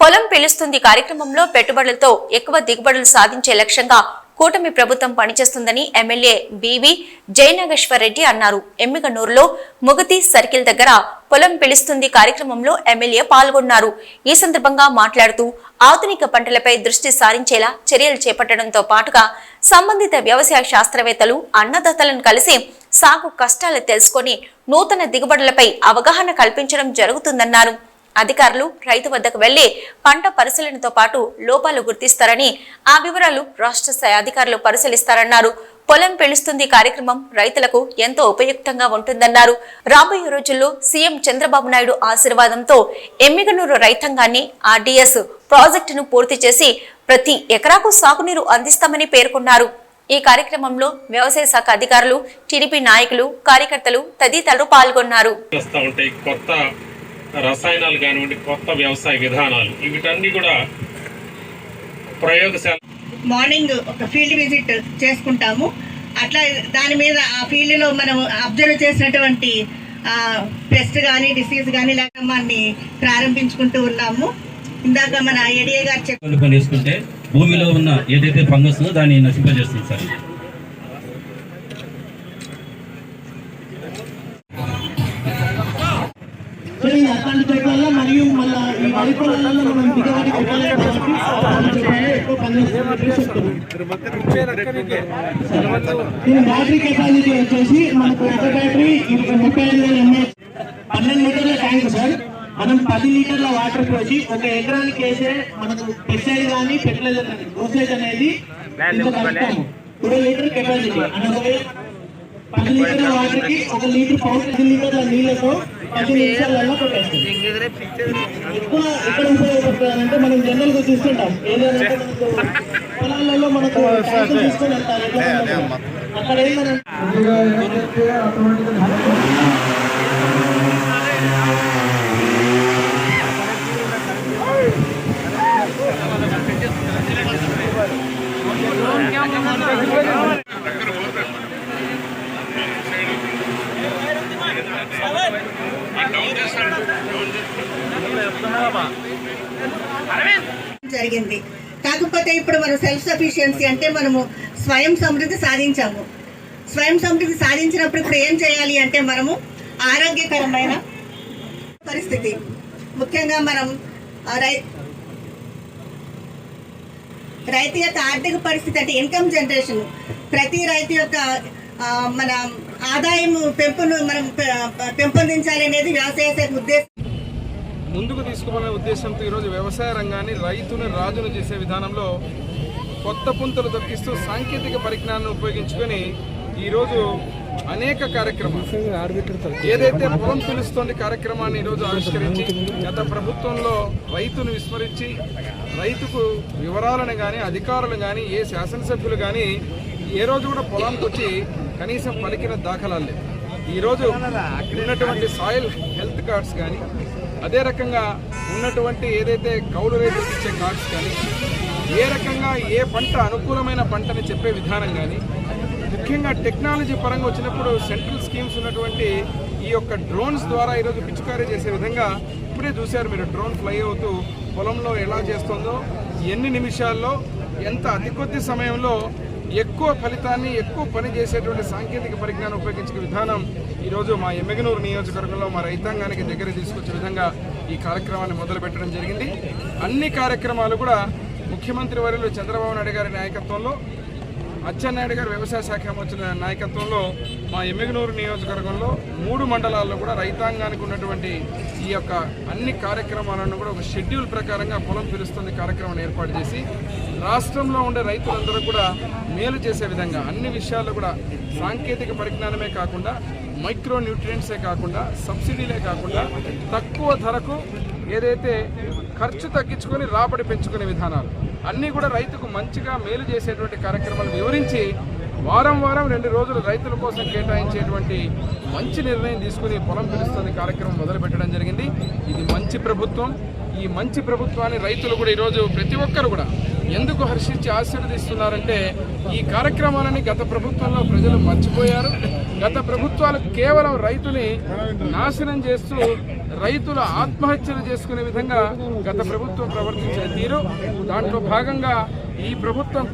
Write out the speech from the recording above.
పొలం పిలుస్తుంది కార్యక్రమంలో పెట్టుబడులతో ఎక్కువ దిగుబడులు సాధించే లక్ష్యంగా కూటమి ప్రభుత్వం పనిచేస్తుందని ఎమ్మెల్యే బీవీ జయనాగేశ్వర్ రెడ్డి అన్నారు. ఎమ్మిగనూరులో ముగతి సర్కిల్ దగ్గర పొలం పిలుస్తుంది కార్యక్రమంలో ఎమ్మెల్యే పాల్గొన్నారు. ఈ సందర్భంగా మాట్లాడుతూ ఆధునిక పంటలపై దృష్టి సారించేలా చర్యలు చేపట్టడంతో పాటుగా సంబంధిత వ్యవసాయ శాస్త్రవేత్తలు అన్నదాతలను కలిసి సాగు కష్టాలు తెలుసుకొని నూతన దిగుబడులపై అవగాహన కల్పించడం జరుగుతుందన్నారు. అధికారులు రైతు వద్దకు వెళ్ళి పంట పరిశీలనతో పాటు లోపాలు గుర్తిస్తారని ఆ వివరాలు రాష్ట్ర స్థాయి అధికారులు పరిశీలిస్తారన్నారు. పొలం పెలుస్తుంది కార్యక్రమం రైతులకు ఎంతో ఉపయుక్తంగా ఉంటుందన్నారు. రాబోయే రోజుల్లో సీఎం చంద్రబాబు నాయుడు ఆశీర్వాదంతో ఎమ్మిగనూరు రైతాంగాన్ని ఆర్డీఎస్ ప్రాజెక్టును పూర్తి చేసి ప్రతి ఎకరాకు సాగునీరు అందిస్తామని పేర్కొన్నారు. ఈ కార్యక్రమంలో వ్యవసాయ శాఖ అధికారులు టీడీపీ నాయకులు కార్యకర్తలు తదితరులు పాల్గొన్నారు. రసాయనాలు కానివ్వండి కొత్త వ్యవసాయ విధానాలు వీటన్ని కూడా ప్రయోగశాల మార్నింగ్ ఒక ఫీల్డ్ విజిట్ చేసుకుంటాము. అట్లా దాని మీద ఆ ఫీల్డ్లో మనం అబ్జర్వ్ చేసినటువంటి పెస్ట్ కానీ డిసీజ్ కానీ లేకమాన్ని ప్రారంభించుకుంటూ ఉన్నాము. ఇందాక మన ఏడిఏ గారు వేసుకుంటే భూమిలో ఉన్న ఏదైతే ఫంగస్ ఉందో దాన్ని నశింపజేస్తుంది సార్. సో ఈ అట్లాంటి చోట్ల మరియు మళ్ళీ ఈ వరి పొలాలలో మనం దిగుబడి పెట్టలేదు కాబట్టి ఎక్కువ దీని బ్యాటరీ కెపాసిటీ వచ్చేసి మనకు ఒక బ్యాటరీ ఇది ముప్పై ఐదు వేల ఎంఏహెచ్. పన్నెండు లీటర్ల ట్యాంక్ సార్. మనం పది లీటర్ల వాటర్ పోసి ఒక ఎకరానికి వేసే మనకు పెస్టైడ్ కానీ ఫెర్టిలైజర్ కానీ డోసేజ్ అనేది ఇప్పుడు లీటర్ కెపాసిటీ అంటే పది లీటర్ల వాటర్కి ఒక లీటర్ పౌడర్ పది లీటర్ల నీళ్ళతో పది నిమిషాలలో కొట్టేస్తాం ఎక్కువ ఎక్కడ ఉపయోగపడుతుంది అంటే మనం జనరల్గా చూస్తుంటాం. ఏదైనా మనకు పొలాలలో మనకు ట్యాంకులు తీసుకొని వెళ్తారు ఎట్లా మనకు. అక్కడ ఏంటంటే జరిగింది. కాకపోతే ఇప్పుడు మనం సెల్ఫ్ సఫిషియన్సీ అంటే మనము స్వయం సమృద్ధి సాధించాము. స్వయం సమృద్ధి సాధించినప్పుడు ఇప్పుడు ఏం చేయాలి అంటే మనము ఆరోగ్యకరమైన పరిస్థితి. ముఖ్యంగా మనం రై రైతు యొక్క ఆర్థిక పరిస్థితి అంటే ఇన్కమ్ జనరేషన్ ప్రతి రైతు యొక్క మన ఆదాయం పెంపును మనం పెంపొందించాలనేది పెంపొందించాలి అనేది వ్యవసాయ శాఖ ఉద్దేశం. ముందుకు తీసుకోవాలనే ఉద్దేశంతో ఈరోజు వ్యవసాయ రంగాన్ని రైతును రాజును చేసే విధానంలో కొత్త పుంతలు దొక్కిస్తూ సాంకేతిక పరిజ్ఞానాన్ని ఉపయోగించుకొని ఈరోజు అనేక కార్యక్రమాలు. ఏదైతే పొలం పిలుస్తోంది కార్యక్రమాన్ని ఈరోజు ఆవిష్కరించి గత ప్రభుత్వంలో రైతును విస్మరించి రైతుకు వివరాలను కానీ అధికారులు కానీ ఏ శాసనసభ్యులు కానీ ఏ రోజు కూడా పొలానికి వచ్చి కనీసం పలికిన దాఖలాలు లేవు. ఈరోజు ఉన్నటువంటి సాయిల్ హెల్త్ కార్డ్స్ కానీ అదే రకంగా ఉన్నటువంటి ఏదైతే కౌలు రైతులకు ఇచ్చే కార్డ్స్ కానీ ఏ రకంగా ఏ పంట అనుకూలమైన పంటని చెప్పే విధానం కానీ ముఖ్యంగా టెక్నాలజీ పరంగా వచ్చినప్పుడు సెంట్రల్ స్కీమ్స్ ఉన్నటువంటి ఈ యొక్క డ్రోన్స్ ద్వారా ఈరోజు పిచికారీ చేసే విధంగా ఇప్పుడే చూశారు మీరు డ్రోన్ ఫ్లై అవుతూ పొలంలో ఎలా చేస్తుందో ఎన్ని నిమిషాల్లో ఎంత అతి కొద్ది సమయంలో ఎక్కువ ఫలితాన్ని ఎక్కువ పని చేసేటువంటి సాంకేతిక పరిజ్ఞానం ఉపయోగించే విధానం ఈరోజు మా ఎమ్మెగనూరు నియోజకవర్గంలో మా రైతాంగానికి దగ్గర తీసుకొచ్చే విధంగా ఈ కార్యక్రమాన్ని మొదలుపెట్టడం జరిగింది. అన్ని కార్యక్రమాలు కూడా ముఖ్యమంత్రి వర్యులు చంద్రబాబు నాయుడు గారి నాయకత్వంలో అచ్చెన్నాయుడు గారు వ్యవసాయ శాఖ వచ్చిన నాయకత్వంలో మా ఎమ్మిగనూరు నియోజకవర్గంలో మూడు మండలాల్లో కూడా రైతాంగానికి ఉన్నటువంటి ఈ యొక్క అన్ని కార్యక్రమాలను కూడా ఒక షెడ్యూల్ ప్రకారంగా పొలం పిలుస్తుంది కార్యక్రమాన్ని ఏర్పాటు చేసి రాష్ట్రంలో ఉండే రైతులందరూ కూడా మేలు చేసే విధంగా అన్ని విషయాల్లో కూడా సాంకేతిక పరిజ్ఞానమే కాకుండా మైక్రో న్యూట్రియంట్సే కాకుండా సబ్సిడీలే కాకుండా తక్కువ ధరకు ఏదైతే ఖర్చు తగ్గించుకొని రాబడి పెంచుకునే విధానాలు అన్నీ కూడా రైతుకు మంచిగా మేలు చేసేటువంటి కార్యక్రమాలు వివరించి వారం వారం రెండు రోజులు రైతుల కోసం కేటాయించేటువంటి మంచి నిర్ణయం తీసుకుని పొలం పిలుస్తుంది కార్యక్రమం మొదలుపెట్టడం జరిగింది. ఇది మంచి ప్రభుత్వం. ఈ మంచి ప్రభుత్వాన్ని రైతులు కూడా ఈరోజు ప్రతి ఒక్కరు కూడా ఎందుకు హర్షించి ఆశీర్వదిస్తున్నారంటే ఈ కార్యక్రమాలని గత ప్రభుత్వంలో ప్రజలు మర్చిపోయారు. గత ప్రభుత్వాలు కేవలం రైతుని నాశనం చేస్తూ రైతుల ఆత్మహత్యలు చేసుకునే విధంగా గత ప్రభుత్వం ప్రవర్తించే తీరు. దాంట్లో భాగంగా ఈ ప్రభుత్వం